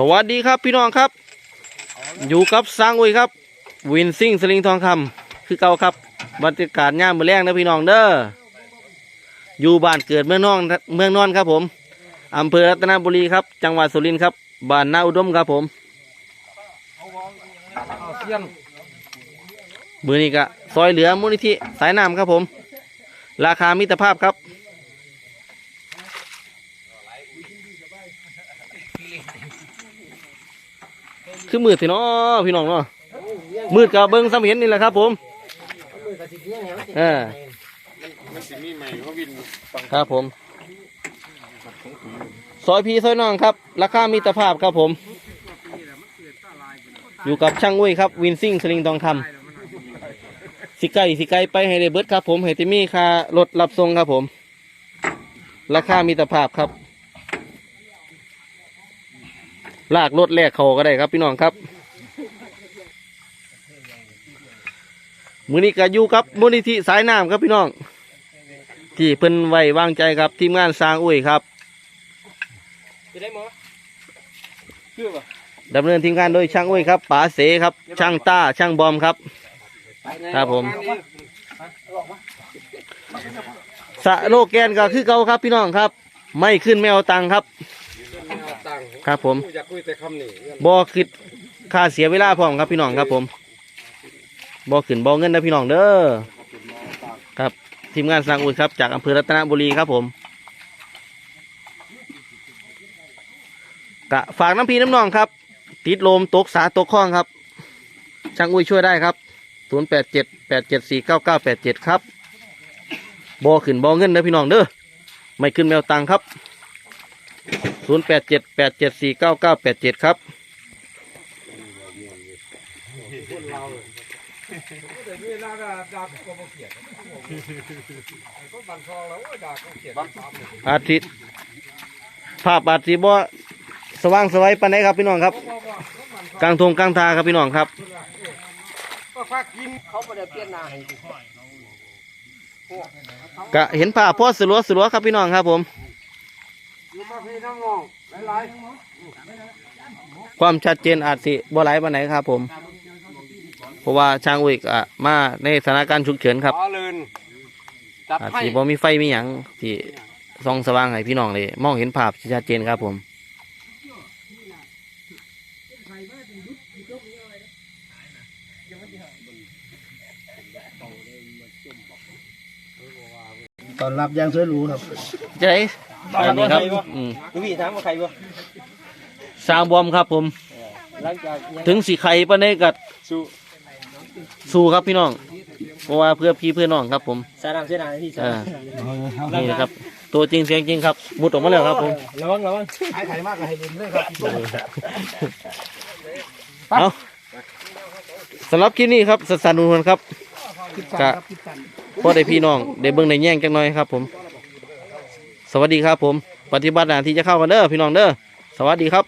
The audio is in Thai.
สวัสดีครับพี่น้องครับ อยู่กับสร้างอุยครับ วินซิ่งสลิงทองคำคือเก่าครับบรรยากาศย่ามมือแรงนะพี่น้องเด้ออยู่บ้านเกิดเมืองนอนเมืองนอนครับผมอำเภอรัตนบุรีครับ จังหวัดสุรินทร์ครับบ้านนาอุดมครับผมเสียงมือนี้ก็ซอยเหลือมูลนิธิสายน้ำครับผม ราคามิตรภาพครับ คือมืดสิเนาะพี่น้องเนาะมืดกับเบิ้งซ้ำเห็นนี่แหละครับ ผมเออมันสิมีใหม่เขาวินครับผม ซอยพีซอยน้องครับ ราคามิตรภาพครับผม อยู่กับช่างอุ้ยครับ วินซิ่งสลิงทองคำสิไก่สิไก่ไปให้ได้เบิดครับผมให้ติมีค่ารถรับส่งครับผม ราคามิตรภาพครับ ลากรถแลกเขาก็ได้ครับพี่น้องครับ มือนี้ก็อยู่กับมูลนิธิสายน้ำครับพี่น้อง ที่เพิ่นไว้วางใจครับทีมงานสร้างอุ้ยครับจะได้หมอคือป่ะดำเนินทีมงานโดยช่างอุ้ยครับป๋าเสครับ ช่างต้าช่างบอมครับ ครับผมสะโลแกนก็คือเก่าครับพี่น้องครับ ไม่ขึ้นไม่เอาตังค์ครับ ต่างครับผมอยากคุยแต่คำนี้บอคิดค่าเสียเวลาพร้อมครับพี่น้องครับผมบอขึ้นบอเงินนะพี่น้องเด้อครับทีมงานสร้างอุ้ยครับจากอำเภอรัตนบุรีครับผมกะฝากน้ำพีน้ำนองครับ ติดลมตกสาตกข้องครับ ช่างอุ้ยช่วยได้ครับศูนย์แปดเจ็ดแปดเจ็ดสี่เก้าเก้าแปดเจ็ดครับบอขึ้นบอเงินนะพี่น้องเด้อไม่ขึ้นแมวตังค์ครับ ศูนย์แปดเจ็ดแปดเจ็ดสี่เก้าเก้าแปดเจ็ดครับ อาทิตย์ภาพอาทิตย์บ่สว่างสวัยปานใดครับพี่น้องครับ กลางทงกลางทาครับพี่น้องครับก็เขาบ่ได้เปลี่ยนหน้าให้กูกะเห็นภาพพ่อสลัวสลัวครับพี่น้องครับผม พี่น้องน้องหลายความชัดเจนอาจสิบ่หลายปานไหนครับ ผม เพราะว่าช่างอุยกะมาในสถานการณ์ฉุกเฉินๆครับขอเลินจัดอาจให้สิบ่มีไฟมีหยังที่ส่องสว่างให้พี่น้องเลยมองเห็นภาพที่ชัดเจนครับผม ตอนรับอย่างสวยหรูครับ จะได้ อันนี้ครับอืมลูกพี่ถามว่าใครวะสร้างบอมครับผม หลังจากยังถึงสีไข่ปานใดกัดสู้สู้ครับพี่น้องเพราะว่าเพื่อพี่เพื่อน้องครับ ผมสาดำเสียดายที่สาอ่านี่นะครับ ตัวจริงเสียงจริงครับมุดออกมาแล้วครับผม ระวังระวังขายไข่มากกับให้ดินเลยครับเอาสำหรับคลิปนี้ครับสสันนุนครับกะพอได้พี่น้องได้เบิ่งได้แย่งจังหน่อยครับผม สวัสดีครับผม ปฏิบัติหน้าที่จะเข้ากันเด้อพี่น้องเด้อสวัสดีครับ